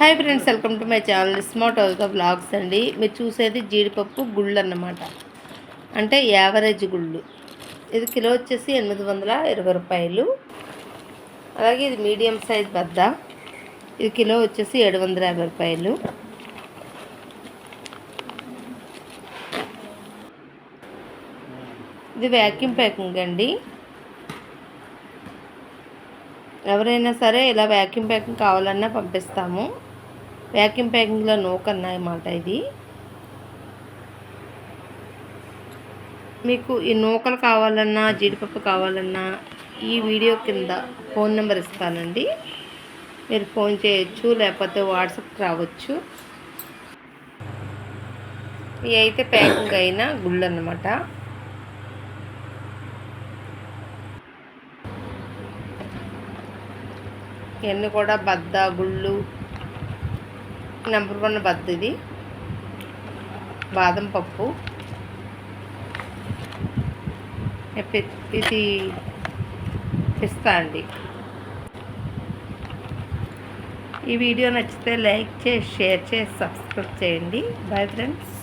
Hi friends welcome to my channel smart of blogs అండి. మీరు చూసేది జీడిపప్పు గుళ్ళు అన్నమాట అంటే యావరేజ్ గుళ్ళు. ఇది కిలో వచ్చేసి ఎనిమిది వందల ఇరవై రూపాయలు. అలాగే ఇది మీడియం సైజ్ బద్ద. ఇది కిలో వచ్చేసి ఏడు వందల యాభై రూపాయలు. ఇది వ్యాక్యూమ్ ప్యాకింగ్ అండి. ఎవరైనా సరే ఇలా వ్యాక్యూమ్ ప్యాకింగ్ కావాలన్నా పంపిస్తాము. వ్యాక్యూమ్ ప్యాకింగ్లో నూకన్నమాట ఇది. మీకు ఈ నూకలు కావాలన్నా జీడిపప్పు కావాలన్నా ఈ వీడియో కింద ఫోన్ నెంబర్ ఇస్తానండి. మీరు ఫోన్ చేయొచ్చు లేకపోతే వాట్సాప్కి రావచ్చు. ఇవి అయితే ప్యాకింగ్ అయిన గుళ్ళు అన్నమాట. ఇవన్నీ కూడా బద్ద గుళ్ళు నెంబర్ వన్ బద్ద ఇది బాదం పప్పు. ఇది పిస్తా అండి. ఈ వీడియో నచ్చితే లైక్ చేసి షేర్ చేసి సబ్స్క్రైబ్ చేయండి. Bye friends.